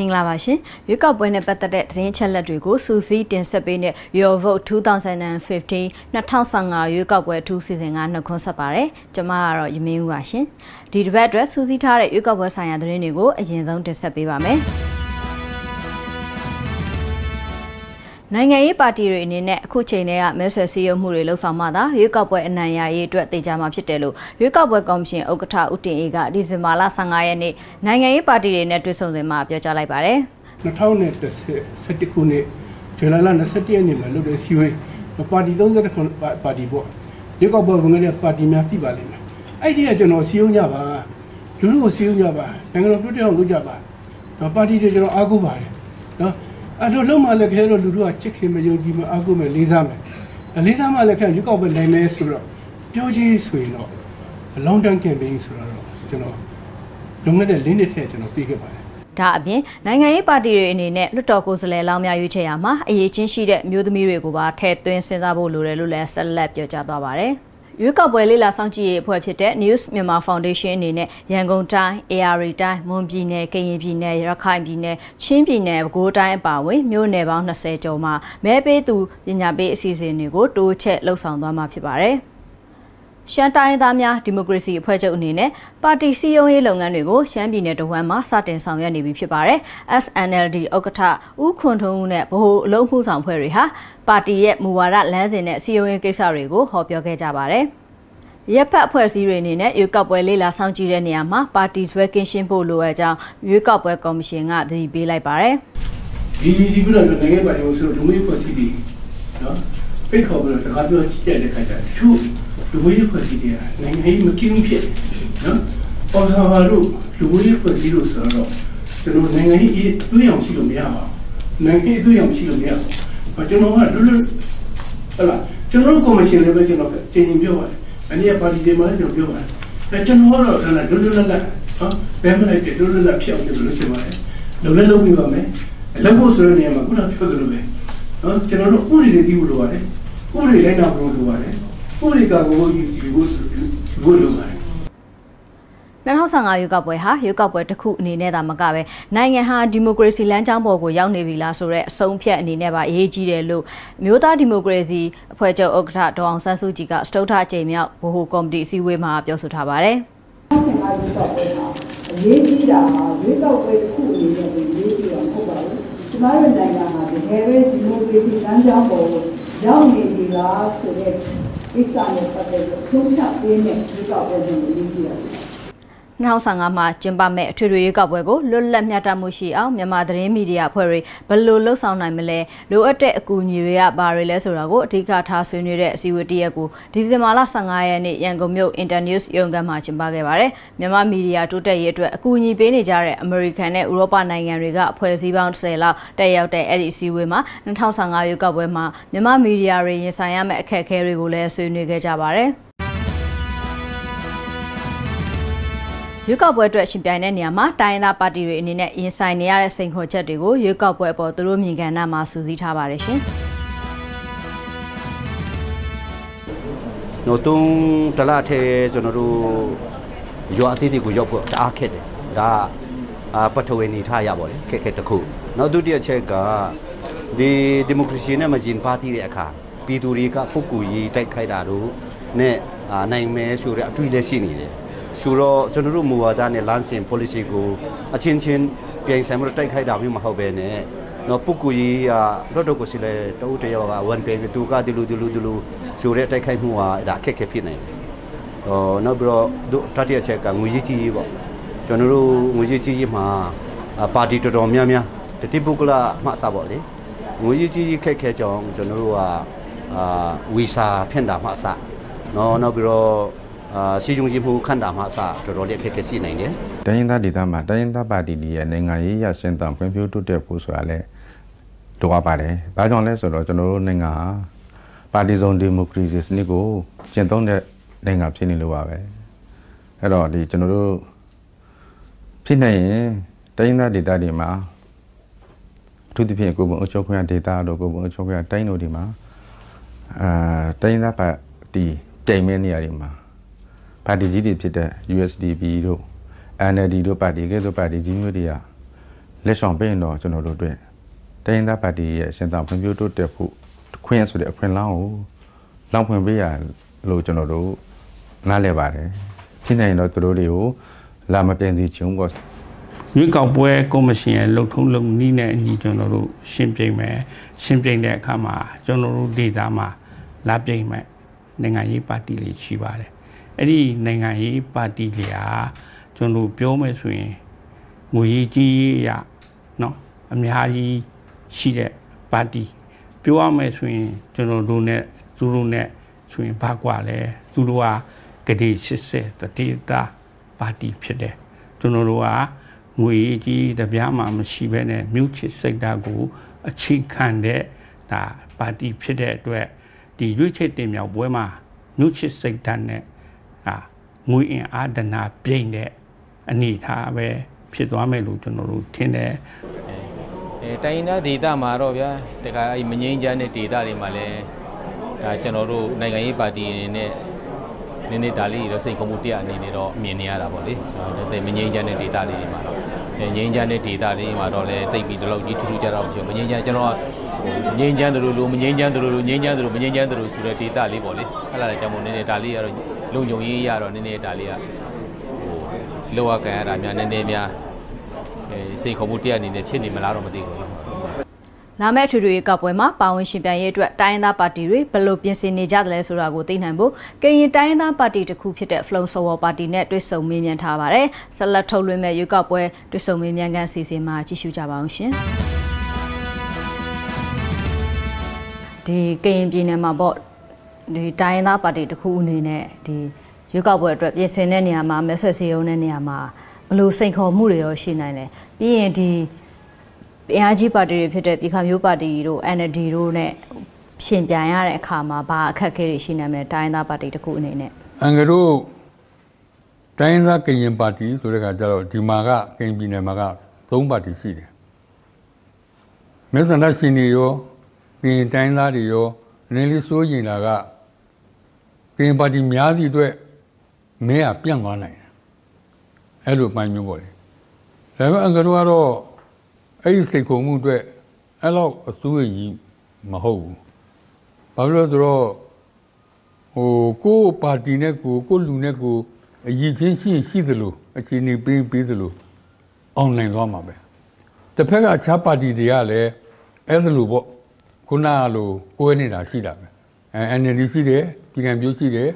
မင်္ဂလာပါရှင်ရွေးကောက်ပွဲနဲ့ပတ်သက်တဲ့သတင်းချက်လက်တွေကိုစူးစီးတင်ဆက်ပေးတဲ့ Your Vote 2015 2015ရွေးကောက်ပွဲအထူးစီစဉ်ကနှုတ်ခွန်းဆက်ပါတယ်ကျွန်မကတော့ယမင်းဦးပါရှင်ဒီတစ်ပတ်အတွက်စူးစီးထားတဲ့ရွေးကောက်ပွဲဆိုင်ရာသတင်းတွေကိုအရင်ဆုံးတင်ဆက်ပေးပါမယ် နိုင်ငံရေးပါတီတွေအနေနဲ့အခုချိန်တည်းကမဲဆွယ်စည်းရုံးမှုတွေလှုပ်ဆောင်မှသာရွေးကောက်ပွဲအနိုင်ရရေးအတွက်တေချာမှာဖြစ်တယ်လို့ရွေးကောက်ပွဲကော်မရှင်ဥက္ကဋ္ဌဦးတင်အေးကဒီဇင်ဘာလ15ရက်နေ့နိုင်ငံရေးပါတီတွေနဲ့တွေ့ဆုံစဉ်မှာပြောကြားလိုက်ပါတယ်2011ခုနှစ်ဇွန်လ21ရက်နေ့မှာလုပ်တဲ့စီဝေးပါတီ30ခုပါတီပေါ့ရွေးကောက်ပွဲဝင်တဲ့ပါတီများသိပါလိမ့်မယ်အဲ့ဒီကကျွန်တော်စီယုံကြပါလူလူကိုစီယုံကြပါနိုင်ငံတော်တိုးတက်အောင်လုပ်ကြပါတော့ပါတီတွေကျွန်တော်အားကိုးပါတယ်နော် အဲ့လိုလုံးမလည်းခဲတော့လူတို့ကချစ်ခင်မယုံကြည်မအားကိုးမယ်လေးစားမယ်လေးစားမှလည်းခဲရွေးကောက်ပွဲနိုင်မယ်ဆိုတော့ပြောချင်းဆိုရင်တော့ long term campaign ဆိုတော့ကျွန်တော်လုံခဲ့တဲ့လင်းနှစ်ထက်ကျွန်တော်သိခဲ့ပါတယ်ဒါအပြင်နိုင်ငံရေးပါတီတွေအနေနဲ့လွှတ်တော်ကိုယ်စားလှယ်လောင်းများရွေးချယ်ရမှာအရေးချင်းရှိတဲ့မျိုးသမီးတွေကိုပါထည့်သွင်းစဉ်းစားဖို့လိုတယ်လို့လည်းဆက်လက်ပြောကြားသွားပါတယ်။ ရွေးကောက်ပွဲလေးလာစောင့်ကြည့်ရေးအဖွဲ့ဖြစ်တဲ့ News Myanmar Foundation အနေနဲ့ရန်ကုန်တိုင်း AR တိုင်းမွန်ပြည်နယ်ကရင်ပြည်နယ်ရခိုင်ပြည်နယ်ချင်းပြည်နယ်ပဲခူးတိုင်းအပါအဝင်မြို့နယ်ပေါင်း20ကျော်မှာမဲပေးသူပညာပေးအစီအစဉ်တွေကိုတိုးချက်လှုပ်ဆောင်သွားမှာဖြစ်ပါတယ်။ ရှမ်းတိုင်းသားများဒီမိုကရေစီအဖွဲ့ချုပ်အနေနဲ့ပါတီစည်းရုံးရေးလုပ်ငန်းတွေကိုရှမ်းပြည်နယ်တဝမ်းမှာစတင်ဆောင်ရွက်နေပြီဖြစ်ပါတယ်။ SNLD ဥက္ကဋ္ဌဦးခွန်ထုံးဦးနဲ့ဗဟိုအလုံးမှုဆောင်ဖွဲ့တွေဟာပါတီရဲ့မူဝါဒလမ်းစဉ်နဲ့စည်းရုံးရေးကိစ္စတွေကိုဟောပြောခဲ့ကြပါတယ်။ရပ်ဖက်အဖွဲ့အစည်းတွေအနေနဲ့ရွေးကောက်ပွဲလေးလာဆောင်ကြည့်တဲ့နေရာမှာပါတီဆွဲကင်းရှင်းဖို့လိုအပ်ကြောင်းရွေးကောက်ပွဲကော်မရှင်ကသတိပေးလိုက်ပါတယ်။ဒီဒီပြည်တော်နိုင်ငံပါတီကိုဆိုဒုမေဖွဲ့စည်းပြီးနော်ဖိတ်ခေါ်ပြီးတော့စကားပြောကြည့်တဲ့ခါကျသူ လူဝေးဖွဲ့စည်းတဲ့နိုင်ငံရေးမကင်းဖြစ်နော်ပေါ်လာပါလို့လူဝေးဖွဲ့စည်းလို့ဆိုတော့ကျွန်တော်နိုင်ငံရေးအတွေ့အကြုံရှိလို့မရပါဘူးနိုင်ငံရေးအတွေ့အကြုံရှိလို့မရဘူးကျွန်တော်ကလွတ်လွတ်ဟလာကျွန်တော်ကော်မရှင်လည်းပဲကျွန်တော်တင်ရင်ပြောပါတယ်အနည်းပါတီတွေမှာလည်းကျွန်တော်ပြောပါတယ်အဲကျွန်တော်ကတော့ဟလာလွတ်လွတ်လပ်လပ်နော်ဘယ်မှလိုက်တဲ့လွတ်လွတ်လပ်ဖြစ်အောင်ကျွန်တော်လုပ်ချင်ပါတယ်လုံလဲလုပ်ပြီးပါမယ်လုပ်ဖို့ဆိုတဲ့နေရာမှာခုနပြောသလိုပဲနော်ကျွန်တော်တို့ဥပဒေတွေသိဖို့လိုပါတယ်ဥပဒေလိုက်နာဖို့လိုပါတယ် ဥပဒေကကိုယူဖို့ယူဖို့လိုပါတယ်2015ရွေးကောက်ပွဲဟာရွေးကောက်ပွဲတစ်ခုအနေနဲ့သာမကပဲနိုင်ငံဟာဒီမိုကရေစီလမ်းကြောင်းပေါ်ကိုရောက်နေပြီလားဆိုတဲ့အဆုံးဖြတ်အနေနဲ့ပါအရေးကြီးတယ်လို့မျိုးသားဒီမိုကရေစီအဖွဲ့ချုပ်ဥက္ကဋ္ဌဒေါအောင်ဆန်းစုကြည်ကစတုထအကြိမ်မြောက်ဗဟိုကော်မတီအစည်းအဝေးမှာပြောဆိုထားပါတယ်။2015ရွေးကောက်ပွဲမှာအရေးကြီးတာဟာရွေးကောက်ပွဲတစ်ခုအနေနဲ့အရေးကြီးတာမဟုတ်ပါဘူး။ကျမတို့နိုင်ငံမှာတကယ်ပဲဒီမိုကရေစီလမ်းကြောင်းပေါ်ကိုရောက်နေပြီလားဆိုတဲ့ ကိစ္စနဲ့ပတ်သက်လို့ဆုံးဖြတ်ပေးတဲ့ဒီကော 2015မှာကျင်းပမဲ့အထွေထွေရွေးကောက်ပွဲကိုလွတ်လပ်မျှတမှုရှိအောင်မြန်မာသတင်းမီဒီယာအဖွဲ့တွေဘယ်လိုလှုပ်ဆောင်နိုင်မလဲလိုအပ်တဲ့အကူအညီတွေကဘာတွေလဲဆိုတာကိုအဓိကထားဆွေးနွေးတဲ့အစည်းအဝေးတစ်ရက်ကိုဒီဇင်ဘာလ15ရက်နေ့ရန်ကုန်မြို့ Internews ရုံးခန်းမှာကျင်းပခဲ့ပါတယ်မြန်မာမီဒီယာတိုးတက်ရေးအတွက်အကူအညီပေးနေကြတဲ့အမေရိကန်နဲ့ဥရောပနိုင်ငံတွေကအဖွဲ့အစည်းပေါင်း10လောက်တက်ရောက်တဲ့အဲ့ဒီအစည်းအဝေးမှာ2015ရွေးကောက်ပွဲမှာမြန်မာမီဒီယာတွေရင်ဆိုင်ရမယ့်အခက်အခဲတွေကိုလည်းဆွေးနွေးခဲ့ကြပါတယ် ရွေးကောက်ပွဲအတွက်ရှင်ပြိုင်တဲ့နေရာမှာတိုင်းရင်းသားပါတီတွေအနေနဲ့ရင်ဆိုင်နေရတဲ့စိန်ခေါ်ချက်တွေကိုရွေးကောက်ပွဲအပေါ်သူတို့မြင်ကန်နာမှာစူးစီးထားပါတယ်ရှင်။တော့တုံးတလားထဲကျွန်တော်တို့ရွာအသေးသေးကိုရောက်ဖို့တအားခက်တယ်။ဒါအာပထဝီနေထားရပါလေခက်ခက်တခု။နောက်ဒုတိယချက်ကဒီဒီမိုကရေစီနဲ့မဂျင်ပါတီရဲ့အခါပြည်သူတွေကပုဂ္ဂိုလ်ရေးတိုက်ခိုက်တာတို့နဲ့နိုင်မဲဆိုတဲ့အတွေ့လည်းရှိနေတယ်။ ဆိုတော့ကျွန်တော်တို့မူဝါဒနဲ့လမ်းစဉ် policy ကိုအချင်းချင်းပြင်ဆိုင်မလို့တိုက်ခိုက်တာမျိုးမဟုတ်ပဲနဲ့နော်ပုဂ္ဂိုလ်ကြီးကတော့တော့ကိုစီလဲတဦးတယောက်ကဝန်ပေသူကဒီလိုဒီလိုဒီလိုဆိုတဲ့တိုက်ခိုက်မှုကဒါအခက်ခဲဖြစ်နေတယ်။ဟောနောက်ပြီးတော့တတိယချက်ကငွေကြီးကြီးပေါ့ကျွန်တော်တို့ငွေကြီးကြီးမှာပါတီတော်တော်များများတတိပုဂ္ဂလမှစပါလေငွေကြီးကြီးခက်ခဲကြောင်းကျွန်တော်တို့ကအာဝီစာဖြန့်တာမှစနော်နောက်ပြီးတော့ အာစီယုံကြီးမှုခန့်တာမှအစတော်တော်လေးအခက်အခဲရှိနိုင်တယ်။တိုင်းရင်းသားဒေသမှာတိုင်းရင်းသားပါတီတွေရဲ့နိုင်ငံရေးရရှင်သန်ဖွံ့ဖြိုးတိုးတက်ဖို့ဆိုတာလည်းလိုအပ်ပါတယ်။ဘာကြောင့်လဲဆိုတော့ကျွန်တော်တို့နိုင်ငံပါတီစုံဒီမိုကရေစီစနစ်ကိုကျင့်သုံးတဲ့နိုင်ငံဖြစ်နေလို့ပါပဲ။အဲ့တော့ဒီကျွန်တော်တို့ဖြစ်နေရင်တိုင်းရင်းသားဒေသတွေမှာအထူးသဖြင့်ကိုယ်ပုံအချုပ်ခွင့်ဒေသတို့ကိုယ်ပုံအချုပ်ခွင့်တိုင်းတို့ဒီမှာအာတိုင်းရင်းသားပါတီတိမ်မဲနေရာတွေမှာ ပါတီကြီးတွေဖြစ်တဲ့ USDP တို့ NLD တို့ပါတီကဲ့သို့ပါတီကြီးမျိုးတွေကလက်ဆောင်ပေးရင်တော့ကျွန်တော်တို့အတွက်တိုင်းရင်းသားပါတီရဲ့ရှင်သန်ဖွံ့ဖြိုးတိုးတက်ဖို့ခွင့်ရဆိုတဲ့အခွင့်အလမ်းကိုလောင်ဖွင့်ပေးရလို့ကျွန်တော်တို့နားလည်ပါတယ်ဖြစ်နိုင်ရင်တော့သူတို့တွေကိုလာမပြန်စီချင်ဘူးပေါ့ရွေးကောက်ပွဲကော်မရှင်ရဲ့လုံထုံးလုံနည်းနဲ့အညီကျွန်တော်တို့ရှင်းပြမယ်ရှင်းပြတဲ့အခါမှာကျွန်တော်တို့ဒေသမှာလာပြိမယ်နိုင်ငံရေးပါတီလေးရှိပါတယ် အဲ့ဒီနိုင်ငံရေးပါတီလေးဟာကျွန်တော်တို့ပြောမယ်ဆိုရင်ငွေရေးကြီးရေးရเนาะအများကြီးရှိတဲ့ပါတီပြောရမယ်ဆိုရင်ကျွန်တော်တို့ ਨੇ သူတို့ ਨੇ ဆိုရင်ဘာกว่าလဲသူတို့ကဂတိ80တတိတာပါတီဖြစ်တယ်ကျွန်တော်တို့ကငွေကြီးတပြားမှမရှိဘဲနဲ့မြို့ချစ်စိတ်ဓာတ်ကိုအခြေခံတဲ့ဒါပါတီဖြစ်တဲ့အတွက်ဒီရွေးချယ်တင်မြှောက်ပွဲမှာမြို့ချစ်စိတ်ဓာတ်နဲ့ဒါ ငွေအင်အားဒနာပြိမ့်တဲ့အနေအထားပဲဖြစ်သွားမယ်လို့ကျွန်တော်တို့ထင်တယ်အဲတိုင်းရင်းသားဒေသမှာတော့ဗျာတခါအဲ့မငိမ့်ချမ်းတဲ့ဒေသတွေမှာလည်းဒါကျွန်တော်တို့နိုင်ငံရေးပါတီအနေနဲ့နည်းနည်းဒါလေးတော့စိတ်ကုံမှုတရားအနေနဲ့တော့မြင်နေရတာပေါ့လေဒါပေမဲ့မငိမ့်ချမ်းတဲ့ဒေသတွေမှာတော့အဲငိမ့်ချမ်းတဲ့ဒေသတွေမှာတော့လည်းတိတ်ပြီးတော့ကြီးထူးထူးခြားခြားတော့မငိမ့်ချမ်းကျွန်တော်ကဟိုငိမ့်ချမ်းတို့လိုမငိမ့်ချမ်းတို့လိုငိမ့်ချမ်းတို့မငိမ့်ချမ်းတို့ဆိုတဲ့ဒေသလေးပေါ့လေအဲ့ဒါလည်းကြောင့်မို့နည်းနည်းဒါလေးကတော့ လုံုံရေးရတော့နည်းနည်းဒါလေးကဟိုလောကကန်ရတာများနည်းနည်းများအဲစိတ်ခုံမှုတရားအနေနဲ့ဖြစ်နေမလားတော့မသိဘူးလေလာမယ့်အထွေထွေကောက်ပွဲမှာပါဝင်ရှင်ပြိုင်ရေးအတွက်တိုင်းရင်းသားပါတီတွေဘယ်လိုပြင်ဆင်နေကြသလဲဆိုတာကိုသိနိုင်ဖို့ကရင်တိုင်းရင်းသားပါတီတစ်ခုဖြစ်တဲ့ Flow Sower ပါတီနဲ့တွေ့ဆုံမေးမြန်းထားပါတယ်။ဆက်လက်ထုတ်လွှင့်မဲ့ရွေးကောက်ပွဲတွေ့ဆုံမေးမြန်းခန်းစီစဉ်မှာကြည့်ရှုကြပါအောင်ရှင်။ဒီကရင်ပြည်နယ်မှာပေါ့ ဒီတိုင်းရင်းသားပါတီတစ်ခုအနေနဲ့ဒီရွေးကောက်ပွဲအတွက်ပြင်ဆင်တဲ့နေရာမှာမဲဆွယ်စည်းရုံးတဲ့နေရာမှာဘယ်လိုစိန်ခေါ်မှုတွေရောရှိနိုင်လဲ။ပြီးရင်ဒီအင်အားကြီးပါတီတွေဖြစ်တဲ့ပြည်ခါမျိုးပါတီတို့ NLD တို့ ਨੇ ရှင်ပြိုင်ရတဲ့အခါမှာဘာအခက်အခဲတွေရှိနိုင်မလဲတိုင်းသားပါတီတစ်ခုအနေနဲ့အင်္ဂတို့တိုင်းရင်းသားကရင်ပါတီဆိုတဲ့ခါကျတော့ဒီမှာကကရင်ပြည်နယ်မှာက၃ပါတီရှိတယ်မဲဆန္ဒရှင်တွေရောကရင်တိုင်းသားတွေရောနည်းလေးစိုးရင်လာကက ရင်ပါတီများစီအတွက်မဲကပြန့်သွားနိုင်တယ်အဲ့လိုပိုင်းမျိုးပေါ့လေဒါပေမဲ့အင်္ဂတို့ကတော့အဲ့ဒီစိတ်ခုံမှုအတွက်အဲ့လောက်အစိုးရကြီးမဟုတ်ဘူးဘာလို့လဲဆိုတော့ဟိုကိုယ့်ပါတီနဲ့ကိုယ်ကိုယ့်လူနဲ့ကိုယ်အရင်ချင်းရှိရင်ရှိသလိုအခြေအနေပေးပေးသလိုအောင်နိုင်သွားမှာပဲတစ်ဖက်ကအခြားပါတီတွေကလည်းအဲ့ဒါလိုပေါ့ခုနကလိုကိုယ်နေတာရှိတာပဲအဲ NLD ရှိတယ် ပြည်ကံပြိုးရှိတယ်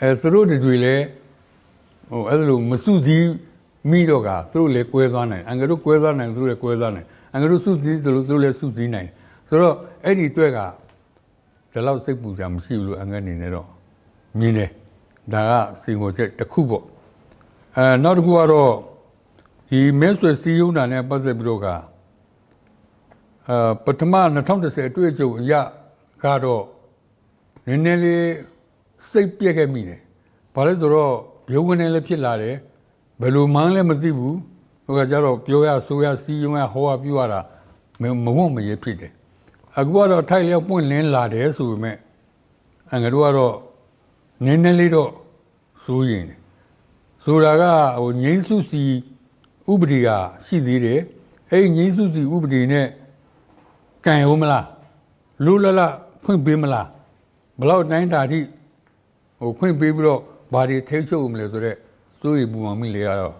အဲသူတို့တွေလည်းဟိုအဲ့ဒါလိုမစုစည်းမိတော့ကသူတို့လည်းကွဲသွားနိုင်အင်္ဂတို့ကွဲသွားနိုင်သူတို့လည်းကွဲသွားနိုင်အင်္ဂတို့စုစည်းသလိုသူတို့လည်းစုစည်းနိုင်ဆိုတော့အဲ့ဒီအတွက်ကဒီလောက်စိတ်ပူကြမရှိဘူးလို့အင်္ဂအနေနဲ့တော့မြင်တယ်ဒါကစီငိုချက်တစ်ခုပေါ့အဲနောက်တစ်ခုကတော့ဒီမဲဆွယ်စီးရုံးတာနဲ့ပတ်သက်ပြီးတော့ကအဲပထမ2010အတွေ့အကြုံအရကတော့နည်းနည်းလေး စိတ်ပြက်ခဲ့မိတယ်ဘာလဲဆိုတော့ရုပ်ဝင်နေလည်းဖြစ်လာတယ်ဘယ်လိုမှန်းလည်းမသိဘူးဟိုကကြတော့ပြောရဆိုရစီးရုံးရဟောရပြရတာမမဝတ်မရဖြစ်တယ်အခုကတော့ထိုက်လျောက်ပွင့်လင်းလာတယ်ဆိုပေမဲ့အငါတို့ကတော့နည်းနည်းလေးတော့စိုးရင်တယ်ဆိုတာကဟိုငိမ့်စုစီဥပဒေကရှိသေးတယ်အဲ့ဒီငိမ့်စုစီဥပဒေနဲ့ကံရောမလားလူလလဖွင့်ပေးမလားဘလောက်တိုင်းတာထိ ဟိုဖွင့်ပေးပြီးတော့ဘာတွေထိချုပ်မလဲဆိုတော့စိုးရိမ်ပူမှမိလေကတော့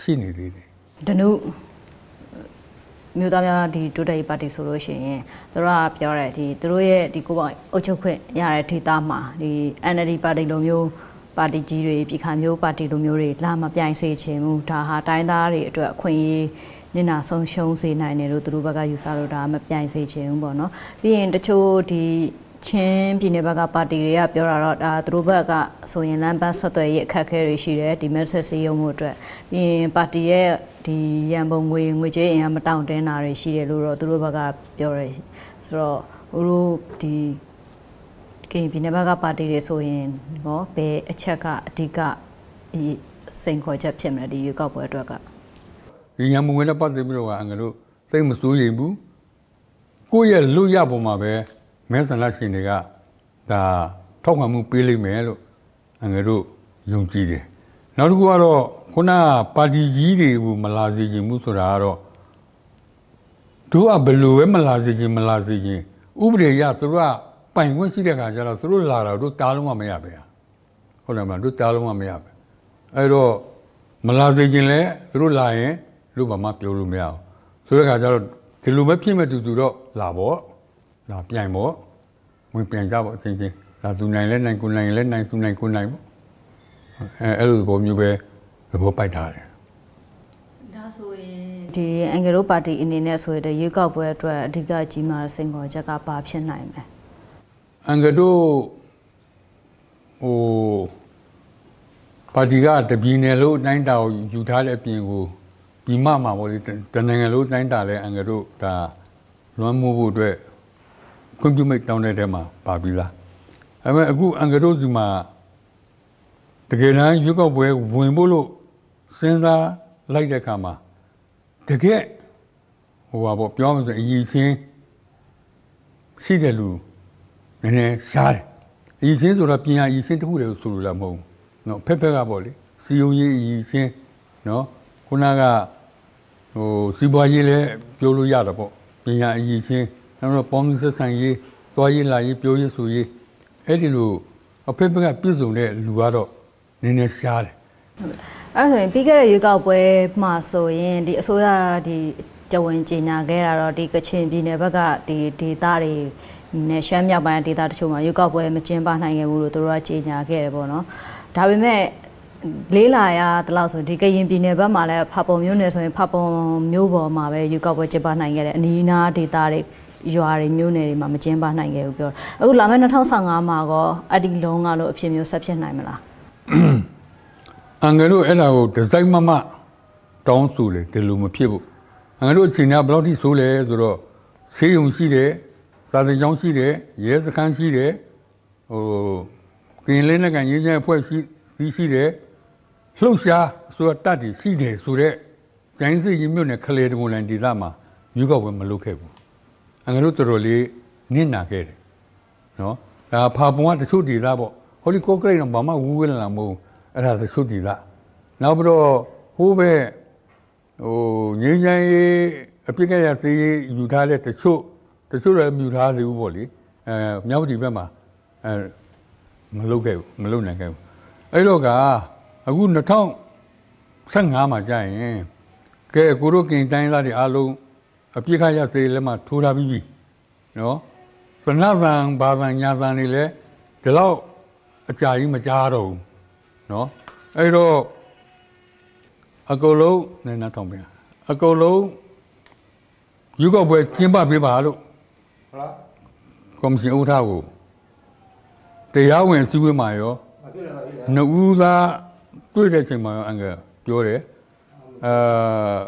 ရှိနေသေးတယ်ဒနုမြို့သားများဒီတိုတက်ရေးပါတီဆိုလို့ရှိရင်သူတို့ကပြောတယ်ဒီသူတို့ရဲ့ဒီကိုယ်ပိုင်အုပ်ချုပ်ခွင့်ရတဲ့ဒေသမှာဒီ NLD ပါတီလိုမျိုးပါတီကြီးတွေပြည်ခါမျိုးပါတီလိုမျိုးတွေလာမပြိုင်စေချင်ဘူးဒါဟာတိုင်းသားတွေအတွက်အခွင့်အရေးနစ်နာဆုံးရှုံးစေနိုင်တယ်လို့သူတို့ဘက်ကယူဆလို့ဒါမပြိုင်စေချင်ဘူးပေါ့နော်ပြီးရင်တချို့ဒီ ချင်းပြည်နယ်ဘက်ကပါတီတွေကပြောတာတော့ဒါသူတို့ဘက်ကဆိုရင်လမ်းပန်းဆက်သွယ်ရေးအခက်အခဲတွေရှိတယ်ဒီမက်ဆေ့စီရုံမှုအတွက်ပြီးရင်ပါတီရဲ့ဒီရန်ပုံငွေငွေကြေးအင်အားမတောင့်တင်းတာတွေရှိတယ်လို့တော့သူတို့ဘက်ကပြောတယ်ဆိုတော့ဟိုတို့ဒီကရင်ပြည်နယ်ဘက်ကပါတီတွေဆိုရင်ဟောဘယ်အချက်ကအဓိကဒီစိန်ခေါ်ချက်ဖြစ်မလဲဒီရွေးကောက်ပွဲအတွက်ကဒီညံမဝင်တဲ့ပတ်သက်ပြီးတော့ကအငါတို့စိတ်မစိုးရိမ်ဘူးကိုယ့်ရဲ့လူရပုံမှာပဲ မဲဆန္ဒရှင်တွေကဒါထောက်ခံမှုပေးလိမ့်မယ်လို့အငါတို့ယုံကြည်တယ်နောက်တစ်ခုကတော့ခုနကပါတီကြီးတွေကိုမလာစေချင်ဘူးဆိုတာကတော့တို့ကဘယ်လိုပဲမလာစေခြင်းမလာစေခြင်းဥပဒေရသူတို့ကပိုင်ခွင့်ရှိတဲ့ခါကျတော့သူတို့လာတာတို့တားလုံးမမရပဲဟုတ်တယ်မလားတို့တားလုံးမမရပဲအဲ့တော့မလာစေခြင်းလဲသူတို့လာရင်တို့ဘာမှပြောလို့မရအောင်ဆိုတဲ့ခါကျတော့ဒီလိုပဲဖြစ်မဲ့တူတူတော့လာပေါ့ လာပြိုင်ပေါ့ဝင်ပြန်ကြပေါ့အချင်းချင်းဒါသူနိုင်လဲနိုင်ကိုနိုင်လဲနိုင်သူနိုင်ကိုနိုင်ပေါ့အဲအဲ့လိုပုံမျိုးပဲသဘောပိုက်ထားတယ်ဒါဆိုရင်ဒီအင်္ဂလိုပါတီအနေနဲ့ဆိုရင်ရွေးကောက်ပွဲအတွက်အဓိကကြီးမားတဲ့စိန်ခေါ်ချက်ကဘာဖြစ်နိုင်မလဲအင်္ဂတို့ဟိုပါတီကတပြည်နယ်လို့တိုင်းတာကိုယူထားတဲ့အပြင်ကိုဒီမမှာပေါ့လေတနိုင်ငံလို့တိုင်းတာလဲအင်္ဂတို့ဒါလွမ်းမိုးဖို့အတွက် ခွင့်ပြုမိတ်တောင်းတဲ့ထဲမှာပါပြီလားအဲမဲ့အခုအင်္ဂတို့ဒီမှာတကယ်တမ်းရွေးကောက်ပွဲဝင်ဖို့လို့စဉ်းစားလိုက်တဲ့အခါမှာတကယ်ဟိုပါပေါ့ပြောမှဆိုအရေးချင်းရှိတဲ့လူနည်းနည်းရှားတယ်အရေးချင်းဆိုတော့ပြင်ရအရေးချင်းတစ်ခုတည်းကိုဆိုလိုလားမဟုတ်ဘူးเนาะဖက်ဖက်ကပေါ့လေစီယုံရေးအရေးချင်းเนาะခုနကဟိုစီးပွားရေးလည်းပြောလို့ရတာပေါ့ပြင်ရအရေးချင်း နောက်တော့ပေါင်းဆက်ဆံရေးသွားရေးလာရေးပြောရေးဆိုရေးအဲ့ဒီလိုအဖက်ဖက်ကပြည့်စုံတဲ့လူကတော့နည်းနည်းရှားတယ်အဲ့ဒါဆိုရင်ပြီးခဲ့တဲ့ရွေးကောက်ပွဲမှာဆိုရင်ဒီအစိုးရဒီကြဝင်ကြီးညာခဲ့တာတော့ဒီကချင်ပြည်နယ်ဘက်ကဒီဒေသတွေနဲ့ရှမ်းမြောက်ပိုင်းဒေသတချို့မှာရွေးကောက်ပွဲမကျင်းပနိုင်ခဲ့ဘူးလို့သူတို့ကကြီးညာခဲ့တယ်ပေါ့နော်ဒါပေမဲ့လေးလာရတလောက်ဆိုဒီကရင်ပြည်နယ်ဘက်မှာလည်းဖာပုံမျိုးနယ်ဆိုရင်ဖာပုံမျိုးပေါ်မှာပဲရွေးကောက်ပွဲကျင်းပနိုင်ခဲ့တယ်အနီးနားဒေသတွေ ရွာတွေမျိုးနယ်တွေမှာမကျင်းပနိုင်ခဲ့ဘူးပြောအခုလာမယ့်2015မှာကောအဒီလုံးကလို့အဖြစ်မျိုးဆက်ဖြစ်နိုင်မလားအင်္ဂတို့အဲ့ဒါကိုဒီဇိုင်းမမတောင်းဆိုလေဒီလိုမဖြစ်ဘူးအင်္ဂတို့အချိန်ကဘယ်လောက်ထိဆိုးလဲဆိုတော့ဆေးရုံရှိတယ်စာသင်ကျောင်းရှိတယ်ရဲစခန်းရှိတယ်ဟိုကရင်လေးနဲ့ကန်ရင်းချဲအဖွဲ့ရှိရှိရှိတယ်လှုပ်ရှားဆိုတော့တတ်တည်ရှိတယ်ဆိုတော့ကျိုင်းစိတ်ကြီးမြို့နယ်ခလေတမလန်ဒေသမှာမြို့ကောက်ပွဲမလုပ်ခဲ့ဘူး အင်္ဂတို့တော်တော်လေးနစ်နာခဲ့တယ်နော်ဒါဖာပုံကတချို့ဒေသပေါ့ဟိုလီကိုကရိတ်တော့ဘာမှဝူးဝဲလာမဟုတ်ဘူးအဲ့ဒါတချို့ဒေသနောက်ပြီးတော့ဟိုးပဲဟိုငင်းငင်းရေးအပြစ်ကရသေးယူထားတဲ့တချို့တချို့လည်းမြူထားသေးဘူးပေါ့လေအဲမြောက်ဒီဘက်မှာအဲမလုပ်ခဲ့ဘူးမလုပ်နိုင်ခဲ့ဘူးအဲ့တော့ကအခု2015မှာကြာရင်ကဲကိုတို့ကင်တိုင်းသားတွေအားလုံး အပြစ်ခရရစေလက်မှာထိုးထားပြီးပြီနော်သနသံဘာသံညာသံတွေလည်းဒီလောက်အကြာကြီးမကြားတော့ဘူးနော်အဲ့တော့အကုန်လုံးနေနာထောင်ပြန်အကုန်လုံးယူကောက်ပွဲကျင်းပပေးပါလို့ဟုတ်လားကော်မရှင်ဥက္ကဋ္ဌကိုတရားဝင်စည်းဝေးမှာရောနှစ်ဦးသားတွေ့တဲ့အချိန်မှာရောအင်္ဂါပြောတယ်အာ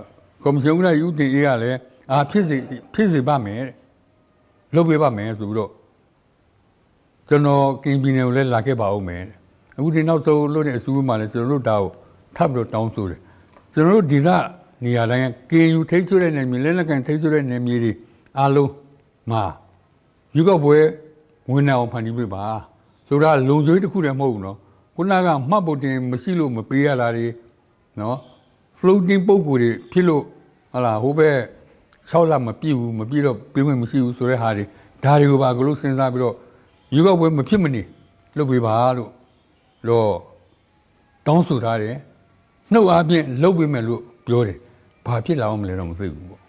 ကော်မရှင်ဥက္ကဋ္ဌယူတင်အေးကလည်း အာဖြစ်စေဖြစ်စေပါမယ်တဲ့လုပ်ပေးပါမယ်ဆိုပြီးတော့ကျွန်တော်ကင်ပြည်နယ်ကိုလည်းလာခဲ့ပါဦးမယ်တဲ့အခုဒီနောက်ဆုံးလို့တဲ့အစူးမှာလည်းကျွန်တော်တို့ဒါကိုထပ်ပြီးတော့တောင်းဆိုတယ်ကျွန်တော်တို့ဒီကနေရာတိုင်းကင်ယူထိတ်ဆွတဲ့နေမြေလဲလက်ကန်ထိတ်ဆွတဲ့နေမြေတွေအားလုံးမှာယူကောက်ပွဲဝင်နေအောင်ဖန်တီးပေးပါဆိုတာလုံခြုံရေးတစ်ခုတည်းမဟုတ်ဘူးနော်ခုနကမှတ်ဖို့တင်မရှိလို့မပေးရတာတွေနော် floating ပုံကိုယ်တွေဖြစ်လို့ဟလာဟိုဘက် 6လမပြည့်ဘူးမပြည့်တော့ပြင်းဝင်မရှိဘူးဆိုတဲ့ဟာတွေဒါတွေကိုပါကလို့စဉ်းစားပြီးတော့ယူကောက်ပွဲမဖြစ်မနေလုပ်ပေးပါလို့တော့တောင်းဆိုထားတယ်နှုတ်အားဖြင့်လုပ်ပေးမယ်လို့ပြောတယ်ဘာဖြစ်လာအောင်မလဲတော့မသိဘူးပေါ့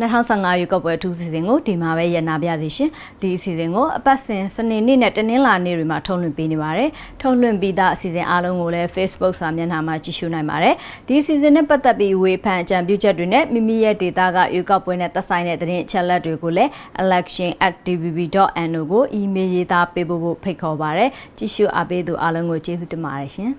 2015ရွေးကောက်ပွဲအထူးစီစဉ်ကိုဒီမှာပဲရနာပြစီရှင်ဒီအစီအစဉ်ကိုအပတ်စဉ်စနေနေ့နဲ့တနင်္လာနေ့တွေမှာထုတ်လွှင့်ပေးနေပါတယ်ထုတ်လွှင့်ပြီးသားအစီအစဉ်အားလုံးကိုလည်း Facebook စာမျက်နှာမှာကြည့်ရှုနိုင်ပါတယ်ဒီအစီအစဉ်နဲ့ပတ်သက်ပြီးဝေဖန်အကြံပြုချက်တွေနဲ့မိမိရဲ့ data ကရွေးကောက်ပွဲနဲ့သက်ဆိုင်တဲ့သတင်းအချက်အလက်တွေကိုလည်း election@tvb.no ကို email ရေးသားပေးဖို့ဖိတ်ခေါ်ပါတယ်ကြည့်ရှုအားပေးသူအားလုံးကိုကျေးဇူးတင်ပါတယ်ရှင်